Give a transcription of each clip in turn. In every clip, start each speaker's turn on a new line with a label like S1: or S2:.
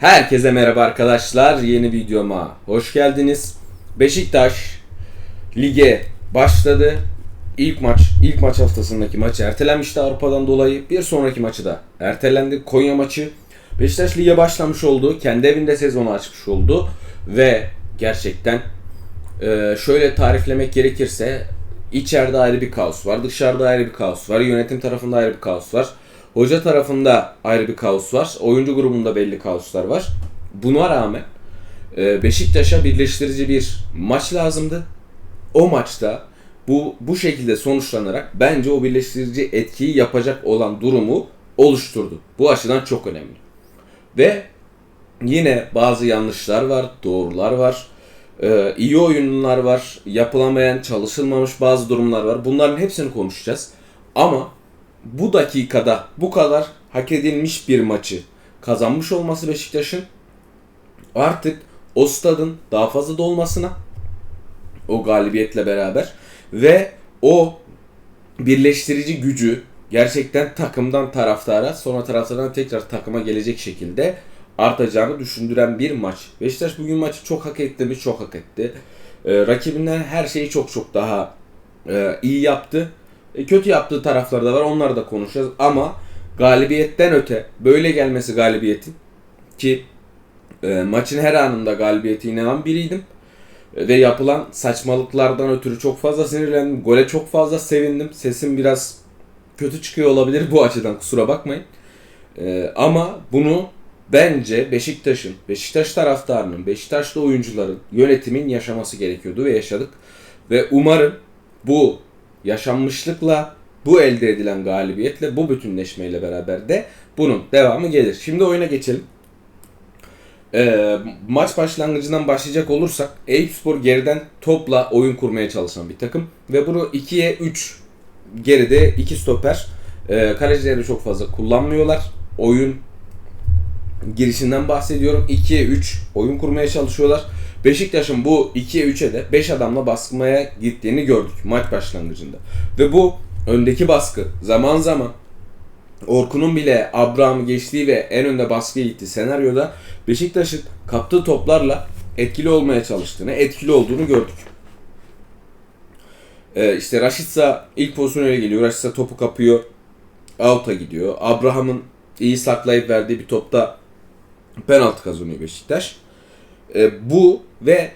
S1: Herkese merhaba arkadaşlar. Yeni videoma hoş geldiniz. Beşiktaş lige başladı. İlk maç, ilk maç haftasındaki maçı ertelenmişti Avrupa'dan dolayı. Bir sonraki maçı da ertelendi. Konya maçı. Beşiktaş lige başlamış oldu. Kendi evinde sezonu açmış oldu. Ve gerçekten e, şöyle tariflemek gerekirse içeride ayrı bir kaos var. Dışarıda ayrı bir kaos var. Yönetim tarafında ayrı bir kaos var. Hoca tarafında ayrı bir kaos var. Oyuncu grubunda belli kaoslar var. Buna rağmen e, Beşiktaş'a birleştirici bir maç lazımdı. O maçta bu bu şekilde sonuçlanarak bence o birleştirici etkiyi yapacak olan durumu oluşturdu. Bu açıdan çok önemli. Ve yine bazı yanlışlar var, doğrular var. Ee, iyi oyunlar var, yapılamayan, çalışılmamış bazı durumlar var. Bunların hepsini konuşacağız. Ama bu dakikada bu kadar hak edilmiş bir maçı kazanmış olması Beşiktaş'ın artık o stadın daha fazla dolmasına o galibiyetle beraber ve o birleştirici gücü gerçekten takımdan taraftara sonra taraftardan tekrar takıma gelecek şekilde artacağını düşündüren bir maç. Beşiktaş bugün maçı çok hak etti mi? Çok hak etti. Ee, rakibinden her şeyi çok çok daha e, iyi yaptı. E, kötü yaptığı tarafları da var. Onları da konuşacağız. Ama galibiyetten öte böyle gelmesi galibiyetin ki e, maçın her anında galibiyeti inanan biriydim. E, ve yapılan saçmalıklardan ötürü çok fazla sinirlendim. Gole çok fazla sevindim. Sesim biraz kötü çıkıyor olabilir bu açıdan kusura bakmayın. E, ama bunu bence Beşiktaş'ın, Beşiktaş taraftarının, Beşiktaşlı oyuncuların, yönetimin yaşaması gerekiyordu ve yaşadık. Ve umarım bu yaşanmışlıkla, bu elde edilen galibiyetle, bu bütünleşmeyle beraber de bunun devamı gelir. Şimdi oyuna geçelim. Ee, maç başlangıcından başlayacak olursak Eyüpspor geriden topla oyun kurmaya çalışan bir takım ve bunu 2'ye 3 geride 2 stoper e, kalecileri çok fazla kullanmıyorlar. Oyun girişinden bahsediyorum. 2'ye 3 oyun kurmaya çalışıyorlar. Beşiktaş'ın bu 2'ye 3'e de 5 adamla baskımaya gittiğini gördük maç başlangıcında. Ve bu öndeki baskı zaman zaman Orkun'un bile Abraham'ı geçtiği ve en önde baskıya gittiği senaryoda Beşiktaş'ın kaptığı toplarla etkili olmaya çalıştığını, etkili olduğunu gördük. Ee, işte Raşitsa ilk pozisyona geliyor. Raşitsa topu kapıyor. Out'a gidiyor. Abraham'ın iyi saklayıp verdiği bir topta penaltı kazanıyor Beşiktaş. Ee, bu ve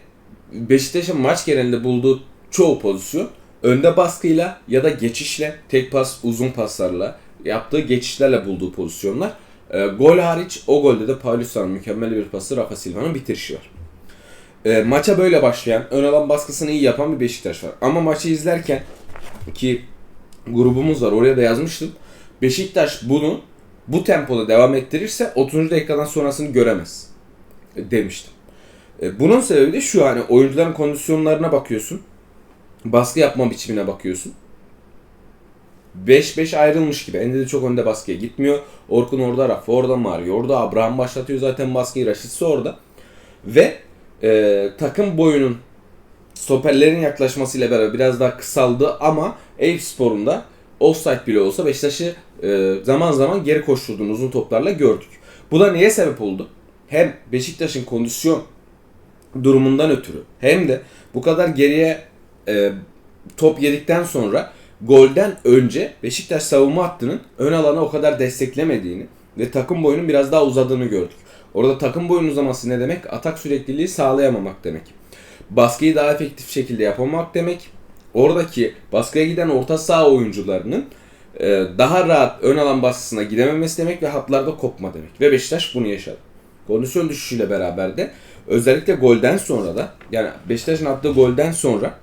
S1: Beşiktaş'ın maç genelinde bulduğu çoğu pozisyon önde baskıyla ya da geçişle, tek pas, uzun paslarla yaptığı geçişlerle bulduğu pozisyonlar. E, gol hariç o golde de Paulusa'nın mükemmel bir pası Rafa Silva'nın bitirişi var. E, maça böyle başlayan, ön alan baskısını iyi yapan bir Beşiktaş var. Ama maçı izlerken ki grubumuz var oraya da yazmıştım. Beşiktaş bunu bu tempoda devam ettirirse 30. dakikadan sonrasını göremez e, demiştim. E, bunun sebebi de şu hani oyuncuların kondisyonlarına bakıyorsun. Baskı yapma biçimine bakıyorsun. 5-5 ayrılmış gibi. Ende de çok önde baskıya gitmiyor. Orkun orada, Rafa orada, Mario orada. Abraham başlatıyor zaten baskıyı. Raşitsi orada. Ve e, takım boyunun stoperlerin yaklaşmasıyla beraber biraz daha kısaldı ama Eyüpspor'un da offside bile olsa Beşiktaş'ı e, zaman zaman geri koşturduğunu uzun toplarla gördük. Bu da neye sebep oldu? Hem Beşiktaş'ın kondisyon durumundan ötürü hem de bu kadar geriye e, top yedikten sonra golden önce Beşiktaş savunma hattının ön alana o kadar desteklemediğini ve takım boyunun biraz daha uzadığını gördük. Orada takım boyunun uzaması ne demek? Atak sürekliliği sağlayamamak demek. Baskıyı daha efektif şekilde yapamamak demek. Oradaki baskıya giden orta saha oyuncularının e, daha rahat ön alan baskısına gidememesi demek ve hatlarda kopma demek. Ve Beşiktaş bunu yaşadı. Kondisyon düşüşüyle beraber de özellikle golden sonra da yani Beşiktaş'ın attığı golden sonra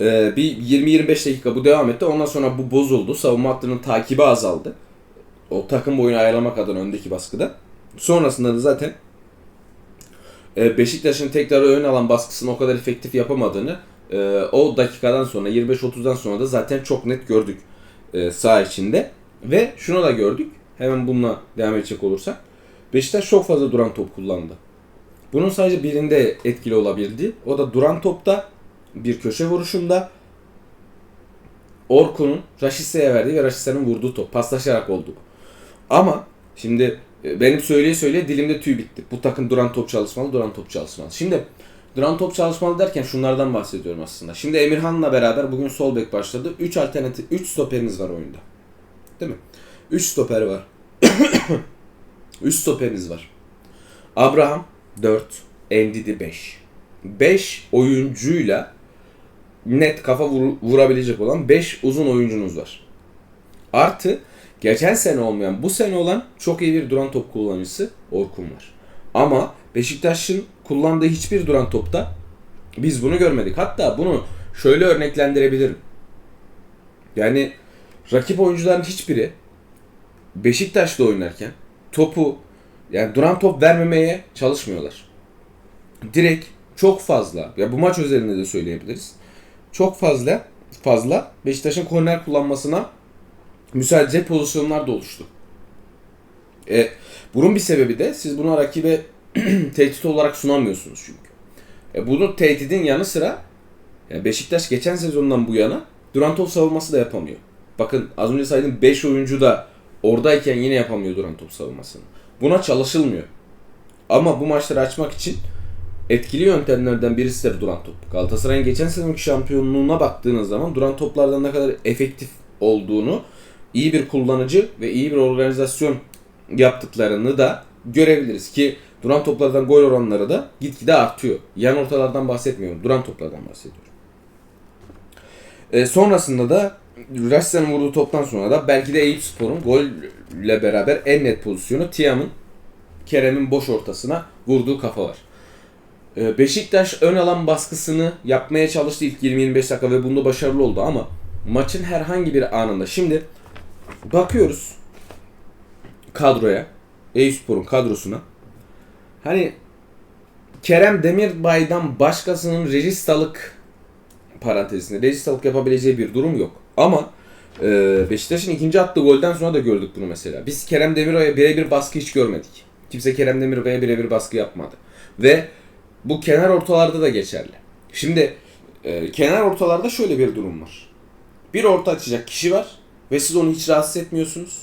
S1: ee, bir 20-25 dakika bu devam etti. Ondan sonra bu bozuldu. Savunma hattının takibi azaldı. O takım boyunu ayarlamak adına öndeki baskıda. Sonrasında da zaten e, Beşiktaş'ın tekrar ön alan baskısını o kadar efektif yapamadığını e, o dakikadan sonra 25-30'dan sonra da zaten çok net gördük e, saha içinde. Ve şunu da gördük. Hemen bununla devam edecek olursak. Beşiktaş çok fazla duran top kullandı. Bunun sadece birinde etkili olabildi. O da duran topta bir köşe vuruşunda Orkun'un Raşitse'ye verdiği ve Raşitse'nin vurduğu top. Paslaşarak oldu. Ama şimdi e, benim söyleye söyleye dilimde tüy bitti. Bu takım duran top çalışmalı, duran top çalışmalı. Şimdi duran top çalışmalı derken şunlardan bahsediyorum aslında. Şimdi Emirhan'la beraber bugün sol bek başladı. 3 alternatif 3 stoperiniz var oyunda. Değil mi? 3 stoper var. 3 stoperiniz var. Abraham 4, Endidi 5. 5 oyuncuyla net kafa vur- vurabilecek olan 5 uzun oyuncunuz var. Artı geçen sene olmayan bu sene olan çok iyi bir duran top kullanıcısı Orkun var. Ama Beşiktaş'ın kullandığı hiçbir duran topta biz bunu görmedik. Hatta bunu şöyle örneklendirebilirim. Yani rakip oyuncuların hiçbiri Beşiktaş'ta oynarken topu yani duran top vermemeye çalışmıyorlar. Direkt çok fazla ya bu maç özelinde de söyleyebiliriz. Çok fazla fazla Beşiktaş'ın korner kullanmasına müsaade pozisyonlar da oluştu. E, bunun bir sebebi de siz bunu rakibe tehdit olarak sunamıyorsunuz çünkü. E, bunu tehdidin yanı sıra yani Beşiktaş geçen sezondan bu yana duran top savunması da yapamıyor. Bakın az önce saydığım 5 oyuncu da oradayken yine yapamıyor duran top savunmasını. Buna çalışılmıyor. Ama bu maçları açmak için etkili yöntemlerden birisi de duran top. Galatasaray'ın geçen sezonki şampiyonluğuna baktığınız zaman duran toplardan ne kadar efektif olduğunu, iyi bir kullanıcı ve iyi bir organizasyon yaptıklarını da görebiliriz ki duran toplardan gol oranları da gitgide artıyor. Yan ortalardan bahsetmiyorum. Duran toplardan bahsediyorum. E, sonrasında da Raşit'in vurduğu toptan sonra da belki de Eyüp Spor'un golle beraber en net pozisyonu Tiam'ın Kerem'in boş ortasına vurduğu kafa var. E, Beşiktaş ön alan baskısını yapmaya çalıştı ilk 20-25 dakika ve bunda başarılı oldu ama maçın herhangi bir anında şimdi bakıyoruz kadroya Eyüpspor'un kadrosuna hani Kerem Demirbay'dan başkasının rejistalık parantezinde rejistalık yapabileceği bir durum yok. Ama e, Beşiktaş'ın ikinci attığı golden sonra da gördük bunu mesela. Biz Kerem Demirbay'a birebir baskı hiç görmedik. Kimse Kerem Demirbay'a birebir baskı yapmadı. Ve bu kenar ortalarda da geçerli. Şimdi e, kenar ortalarda şöyle bir durum var. Bir orta açacak kişi var ve siz onu hiç rahatsız etmiyorsunuz.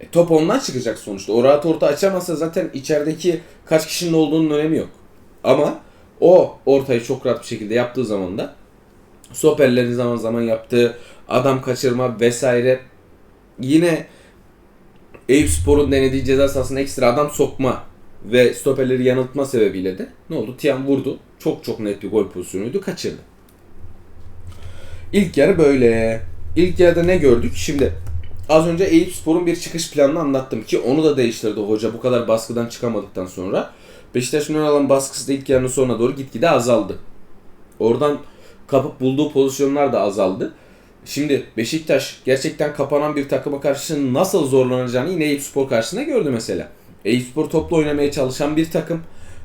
S1: E, top ondan çıkacak sonuçta. O rahat orta açamazsa zaten içerideki kaç kişinin olduğunun önemi yok. Ama o ortayı çok rahat bir şekilde yaptığı zaman da stoperlerin zaman zaman yaptığı adam kaçırma vesaire yine Eyüp Spor'un denediği ceza sahasına ekstra adam sokma ve stoperleri yanıltma sebebiyle de ne oldu? Tiam vurdu. Çok çok net bir gol pozisyonuydu. Kaçırdı. İlk yarı böyle. İlk yarıda ne gördük? Şimdi az önce Eyüp Spor'un bir çıkış planını anlattım ki onu da değiştirdi hoca bu kadar baskıdan çıkamadıktan sonra. Beşiktaş'ın ön alan baskısı da ilk yarının sonuna doğru gitgide azaldı. Oradan kapıp bulduğu pozisyonlar da azaldı. Şimdi Beşiktaş gerçekten kapanan bir takıma karşı nasıl zorlanacağını yine Eyüp Spor karşısında gördü mesela. Eyüp Spor topla oynamaya çalışan bir takım.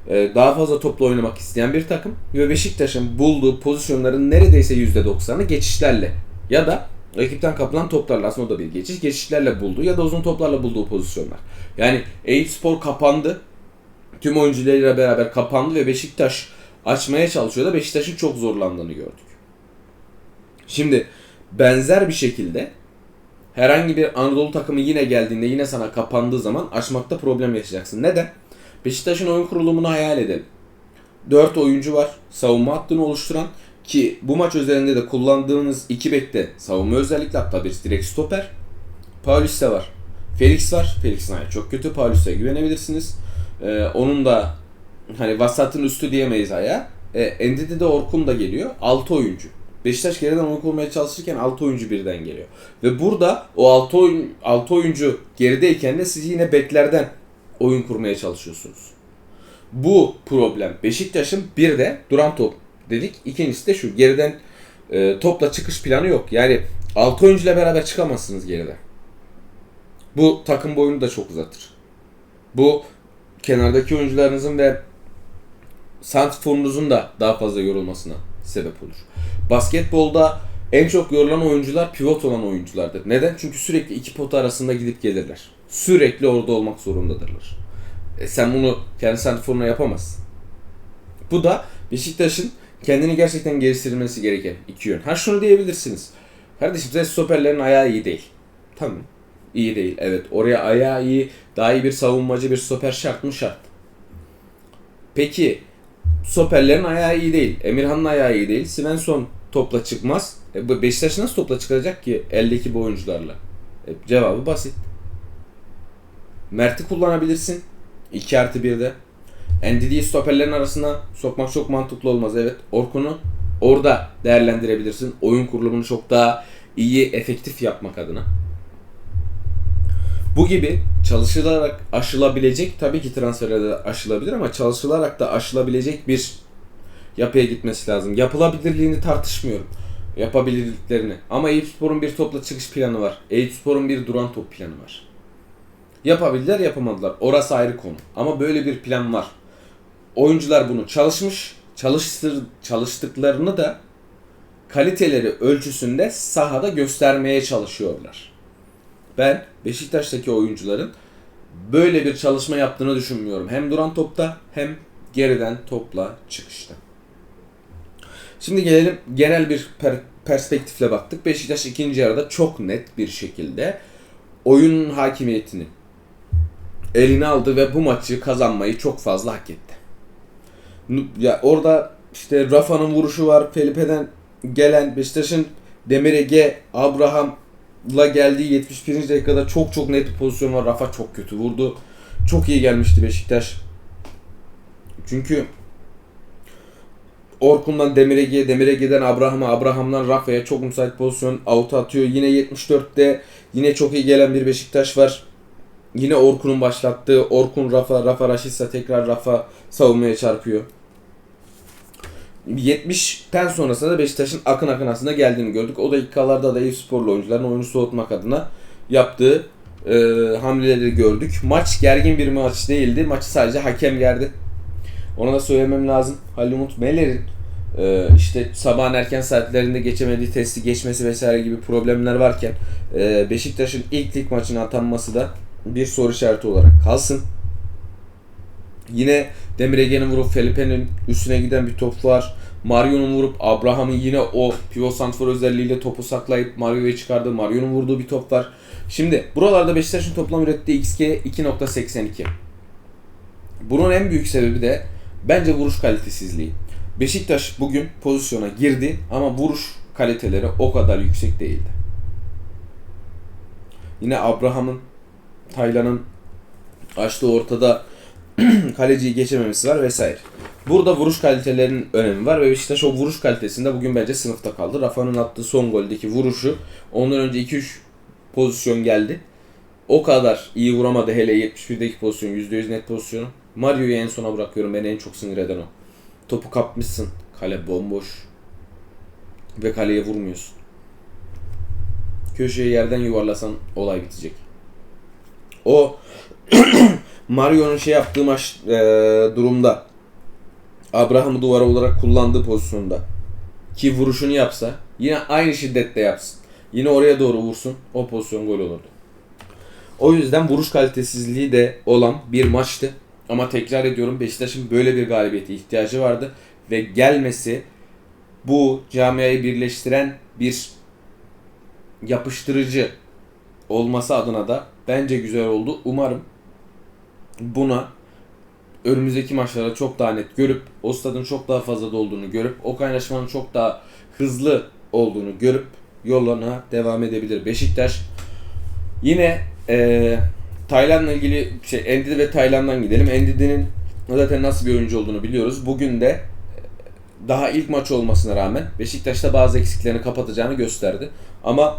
S1: e, Daha fazla topla oynamak isteyen bir takım. Ve Beşiktaş'ın bulduğu pozisyonların neredeyse %90'ı geçişlerle ya da rakipten kapılan toplarla aslında o da bir geçiş. Geçişlerle bulduğu ya da uzun toplarla bulduğu pozisyonlar. Yani Eyüp Spor kapandı. Tüm oyuncularıyla beraber kapandı ve Beşiktaş açmaya çalışıyor da Beşiktaş'ın çok zorlandığını gördük. Şimdi benzer bir şekilde herhangi bir Anadolu takımı yine geldiğinde yine sana kapandığı zaman açmakta problem yaşayacaksın. Neden? Beşiktaş'ın oyun kurulumunu hayal edelim. 4 oyuncu var savunma hattını oluşturan ki bu maç üzerinde de kullandığınız iki bekte savunma özellikle hatta bir direkt stoper. Paulus de var. Felix var. Felix'in ayağı çok kötü. Paulus'a güvenebilirsiniz. Ee, onun da hani vasatın üstü diyemeyiz ayağa. E, Endidi de Orkun da geliyor. 6 oyuncu. Beşiktaş geriden oyun kurmaya çalışırken 6 oyuncu birden geliyor. Ve burada o 6 oyun 6 oyuncu gerideyken de siz yine beklerden oyun kurmaya çalışıyorsunuz. Bu problem Beşiktaş'ın bir de duran top dedik. İkincisi de şu geriden e, topla çıkış planı yok. Yani 6 oyuncuyla beraber çıkamazsınız geriden. Bu takım boyunu da çok uzatır. Bu kenardaki oyuncularınızın ve santrforunuzun da daha fazla yorulmasına sebep olur. Basketbolda en çok yorulan oyuncular pivot olan oyunculardır. Neden? Çünkü sürekli iki pota arasında gidip gelirler. Sürekli orada olmak zorundadırlar. E sen bunu kendi santrforuna yapamazsın. Bu da Beşiktaş'ın kendini gerçekten geliştirmesi gereken iki yön. Ha şunu diyebilirsiniz. Kardeşim size stoperlerin ayağı iyi değil. Tamam. iyi değil. Evet oraya ayağı iyi, daha iyi bir savunmacı bir stoper şart mı şart. Peki stoperlerin ayağı iyi değil. Emirhan'ın ayağı iyi değil. Svensson topla çıkmaz. E, Beşiktaş nasıl topla çıkacak ki eldeki bu oyuncularla? E, cevabı basit. Mert'i kullanabilirsin. 2 artı 1'de. Ndidi'yi stoperlerin arasına sokmak çok mantıklı olmaz. Evet. Orkun'u orada değerlendirebilirsin. Oyun kurulumunu çok daha iyi, efektif yapmak adına. Bu gibi çalışılarak aşılabilecek tabii ki transferlerde aşılabilir ama çalışılarak da aşılabilecek bir yapıya gitmesi lazım. Yapılabilirliğini tartışmıyorum. Yapabilirliklerini. Ama Eyüpspor'un bir topla çıkış planı var. Eyüpspor'un bir duran top planı var. Yapabildiler yapamadılar. Orası ayrı konu. Ama böyle bir plan var. Oyuncular bunu çalışmış. Çalıştır, çalıştıklarını da kaliteleri ölçüsünde sahada göstermeye çalışıyorlar. Ben Beşiktaş'taki oyuncuların böyle bir çalışma yaptığını düşünmüyorum. Hem duran topta hem geriden topla çıkışta. Şimdi gelelim genel bir per- perspektifle baktık. Beşiktaş ikinci yarıda çok net bir şekilde oyunun hakimiyetini eline aldı ve bu maçı kazanmayı çok fazla hak etti. Ya orada işte Rafa'nın vuruşu var. Felipe'den gelen Beşiktaş'ın Demir Ege, Abraham'la geldiği 71. dakikada çok çok net bir pozisyon var. Rafa çok kötü vurdu. Çok iyi gelmişti Beşiktaş. Çünkü Orkun'dan Demir Ege'ye, Demir Ege'den Abraham'a, Abraham'dan Rafa'ya çok müsait pozisyon out atıyor. Yine 74'te yine çok iyi gelen bir Beşiktaş var. Yine Orkun'un başlattığı Orkun Rafa, Rafa Raşitsa tekrar Rafa savunmaya çarpıyor. 70'ten sonrasında da Beşiktaş'ın akın akın aslında geldiğini gördük. O dakikalarda da Eyüp Sporlu oyuncuların oyunu soğutmak adına yaptığı e, hamleleri gördük. Maç gergin bir maç değildi. Maçı sadece hakem gerdi. Ona da söylemem lazım. Halil Umut Meler'in e, işte sabahın erken saatlerinde geçemediği testi geçmesi vesaire gibi problemler varken e, Beşiktaş'ın ilk lig maçına atanması da bir soru işareti olarak kalsın. Yine Demir Ege'nin vurup Felipe'nin üstüne giden bir top var. Mario'nun vurup Abraham'ın yine o pivot santrfor özelliğiyle topu saklayıp Mario'yu çıkardığı Mario'nun vurduğu bir top var. Şimdi buralarda Beşiktaş'ın toplam ürettiği XG 2.82. Bunun en büyük sebebi de bence vuruş kalitesizliği. Beşiktaş bugün pozisyona girdi ama vuruş kaliteleri o kadar yüksek değildi. Yine Abraham'ın, Taylan'ın açtığı ortada kaleciyi geçememesi var vesaire. Burada vuruş kalitelerinin önemi var ve Beşiktaş o vuruş kalitesinde bugün bence sınıfta kaldı. Rafa'nın attığı son goldeki vuruşu ondan önce 2-3 pozisyon geldi. O kadar iyi vuramadı hele 71'deki pozisyon %100 net pozisyonu. Mario'yu en sona bırakıyorum. Beni en çok sinir eden o. Topu kapmışsın. Kale bomboş. Ve kaleye vurmuyorsun. Köşeye yerden yuvarlasan olay bitecek. O Mario'nun şey yaptığı maç e, durumda Abraham'ı duvara olarak kullandığı pozisyonda ki vuruşunu yapsa yine aynı şiddette yapsın. Yine oraya doğru vursun. O pozisyon gol olurdu. O yüzden vuruş kalitesizliği de olan bir maçtı. Ama tekrar ediyorum Beşiktaş'ın böyle bir galibiyete ihtiyacı vardı. Ve gelmesi bu camiayı birleştiren bir yapıştırıcı olması adına da bence güzel oldu. Umarım buna önümüzdeki maçlarda çok daha net görüp o stadın çok daha fazla dolduğunu görüp o kaynaşmanın çok daha hızlı olduğunu görüp yollarına devam edebilir Beşiktaş. Yine eee Tayland'la ilgili şey Endidi ve Tayland'dan gidelim. Endidi'nin zaten nasıl bir oyuncu olduğunu biliyoruz. Bugün de daha ilk maç olmasına rağmen Beşiktaş'ta bazı eksiklerini kapatacağını gösterdi. Ama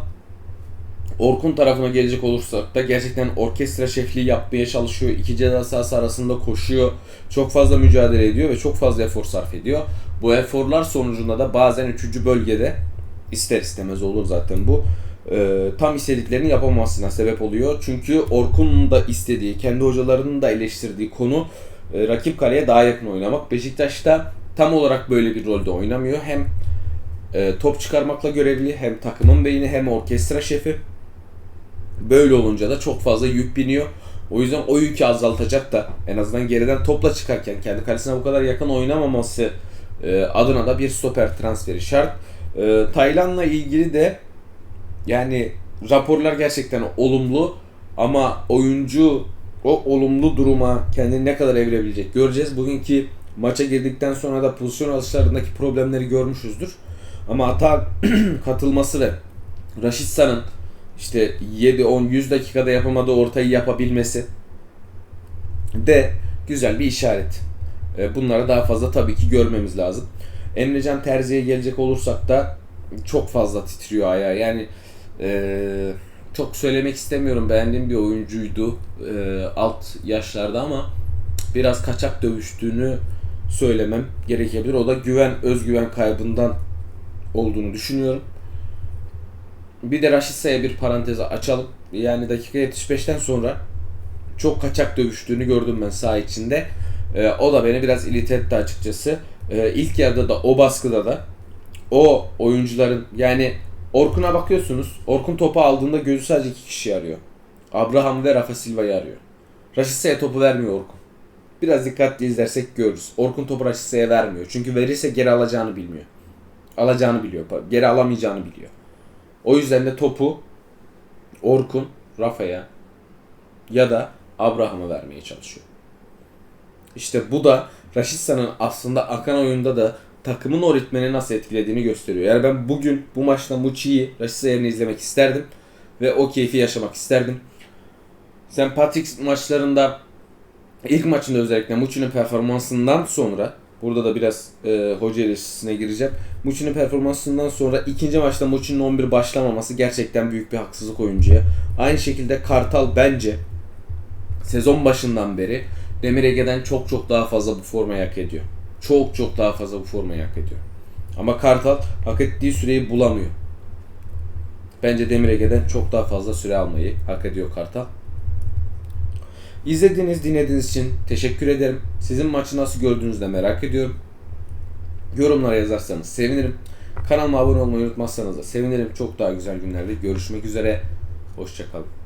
S1: Orkun tarafına gelecek olursak da gerçekten orkestra şefliği yapmaya çalışıyor. İki ceza sahası arasında koşuyor. Çok fazla mücadele ediyor ve çok fazla efor sarf ediyor. Bu eforlar sonucunda da bazen 3. bölgede ister istemez olur zaten bu. e, tam istediklerini yapamamasına sebep oluyor. Çünkü Orkun'un da istediği, kendi hocalarının da eleştirdiği konu e, rakip kaleye daha yakın oynamak. Beşiktaş'ta tam olarak böyle bir rolde oynamıyor. Hem e, top çıkarmakla görevli hem takımın beyni hem orkestra şefi. Böyle olunca da çok fazla yük biniyor. O yüzden o yükü azaltacak da en azından geriden topla çıkarken kendi kalesine bu kadar yakın oynamaması e, adına da bir stoper transferi şart. E, Tayland'la ilgili de yani raporlar gerçekten olumlu Ama oyuncu o olumlu duruma kendini ne kadar evirebilecek göreceğiz. Bugünkü maça girdikten sonra da pozisyon alışlarındaki problemleri görmüşüzdür. Ama hata katılması ve Raşitsa'nın işte 7 10 100 dakikada yapamadığı ortayı yapabilmesi de güzel bir işaret. E, Bunları daha fazla tabii ki görmemiz lazım. Emrecan Terzi'ye gelecek olursak da çok fazla titriyor ayağı. Yani e, çok söylemek istemiyorum. Beğendiğim bir oyuncuydu e, alt yaşlarda ama biraz kaçak dövüştüğünü söylemem gerekebilir. O da güven, özgüven kaybından olduğunu düşünüyorum. Bir de Raşitsa'ya bir parantez açalım. Yani dakika 75'ten sonra çok kaçak dövüştüğünü gördüm ben saha içinde. Ee, o da beni biraz ilit etti açıkçası. Ee, ilk yarıda da o baskıda da o oyuncuların yani Orkun'a bakıyorsunuz. Orkun topu aldığında gözü sadece iki kişi arıyor. Abraham ve Rafa Silva'yı arıyor. Raşitsa'ya topu vermiyor Orkun. Biraz dikkatli izlersek görürüz. Orkun topu Raşitsa'ya vermiyor. Çünkü verirse geri alacağını bilmiyor. Alacağını biliyor. Geri alamayacağını biliyor. O yüzden de topu Orkun, Rafa'ya ya da Abraham'a vermeye çalışıyor. İşte bu da Raşitsa'nın aslında akan oyunda da takımın o ritmini nasıl etkilediğini gösteriyor. Yani ben bugün bu maçta Muçi'yi Raşitsa yerine izlemek isterdim. Ve o keyfi yaşamak isterdim. Sen Patrick maçlarında ilk maçında özellikle Muçi'nin performansından sonra burada da biraz e, hoca eleştirisine gireceğim. Muçi'nin performansından sonra ikinci maçta Muçi'nin 11 başlamaması gerçekten büyük bir haksızlık oyuncuya. Aynı şekilde Kartal bence sezon başından beri Demir Ege'den çok çok daha fazla bu formayı hak ediyor. Çok çok daha fazla bu formayı hak ediyor. Ama Kartal hak ettiği süreyi bulamıyor. Bence Demir Ege'den çok daha fazla süre almayı hak ediyor Kartal. İzlediğiniz, dinlediğiniz için teşekkür ederim. Sizin maçı nasıl gördüğünüzü de merak ediyorum. Yorumlara yazarsanız sevinirim. Kanalıma abone olmayı unutmazsanız da sevinirim. Çok daha güzel günlerde görüşmek üzere. Hoşçakalın.